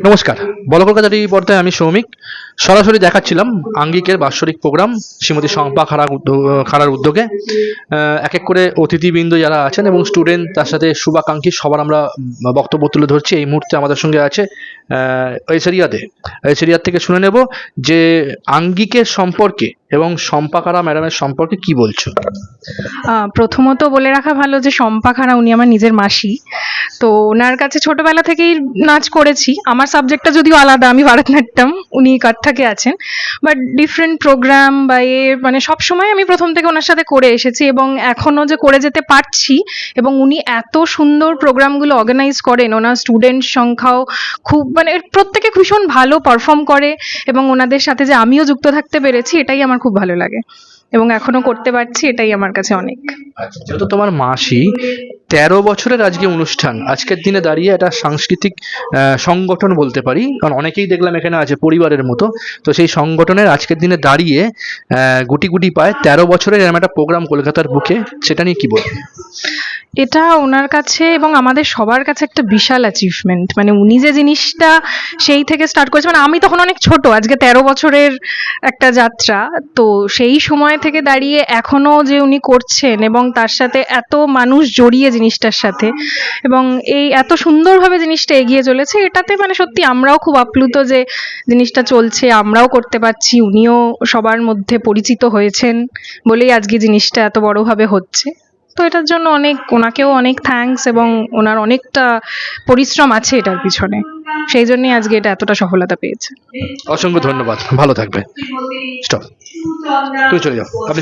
নমস্কার। বল কলকাতা টিভি পর্দায় আমি সৌমিক। সরাসরি দেখাচ্ছিলাম আঙ্গিকের বাৎসরিক প্রোগ্রাম শ্রীমতী শম্পা খাড়া খাড়ার উদ্যোগে। এক এক করে অতিথিবৃন্দ যারা আছেন এবং স্টুডেন্ট তার সাথে শুভাকাঙ্ক্ষী সবার আমরা বক্তব্য তুলে ধরছি। এই মুহূর্তে আমাদের সঙ্গে আছে এসেরিয়াতে এসেরিয়ার থেকে শুনে নেব যে আঙ্গিকের সম্পর্কে এবং শম্পা খাড়া ম্যাডামের সম্পর্কে কি বলছো? প্রথমত বলে রাখা ভালো যে শম্পা খাড়া উনি আমার নিজের মাসি। তো ওনার কাছে ছোটবেলা থেকেই নাচ করেছি। আমার সাবজেক্টটা যদিও আলাদা, আমি ভারতনাট্যম, উনি কাত্থাকে আছেন। বাট ডিফারেন্ট প্রোগ্রাম বা এ মানে সব সময় আমি প্রথম থেকে ওনার সাথে করে এসেছি এবং এখনও যে করে যেতে পারছি এবং উনি এত সুন্দর প্রোগ্রামগুলো অর্গানাইজ করেন, ওনার স্টুডেন্ট সংখ্যাও খুব মানে প্রত্যেকে ভীষণ ভালো পারফর্ম করে এবং ওনাদের সাথে যে আমিও যুক্ত থাকতে পেরেছি, এটাই আমার খুব ভালো লাগে। এবং এখনও করতে পারছি, এটাই আমার কাছে অনেক। যেহেতু তোমার মাসি তেরো বছরের আজকে অনুষ্ঠান, আজকের দিনে দাঁড়িয়ে একটা সাংস্কৃতিক সংগঠন বলতে পারি, কারণ অনেকেই দেখলাম এখানে আছে পরিবারের মতো, তো সেই সংগঠনের আজকের দিনে দাঁড়িয়ে গুটি গুটি পায়। তেরো বছরের এরম একটা প্রোগ্রাম কলকাতার বুকে, সেটা নিয়ে কি বলবে? এটা ওনার কাছে এবং আমাদের সবার কাছে একটা বিশাল অ্যাচিভমেন্ট মানে উনি যে জিনিসটা সেই থেকে স্টার্ট করেছে মানে আমি তখন অনেক ছোট, আজকে তেরো বছরের একটা যাত্রা। তো সেই সময় থেকে দাঁড়িয়ে এখনও যে উনি করছেন এবং তার সাথে এত মানুষ জড়িয়ে জিনিসটার সাথে এবং এই এত সুন্দরভাবে জিনিসটা এগিয়ে চলেছে, এটাতে মানে সত্যি আমরাও খুব আপ্লুত যে জিনিসটা চলছে, আমরাও করতে পারছি, উনিও সবার মধ্যে পরিচিত হয়েছেন বলেই আজকে জিনিসটা এত বড়ভাবে হচ্ছে। তো এটার জন্য অনেক, ওনাকেও অনেক থ্যাঙ্কস এবং ওনার অনেকটা পরিশ্রম আছে এটার পিছনে। সেই জন্যই আজকে এটা এতটা সফলতা পেয়েছে। অসংখ্য ধন্যবাদ। ভালো থাকবে। স্টপ তুই চলে যাও।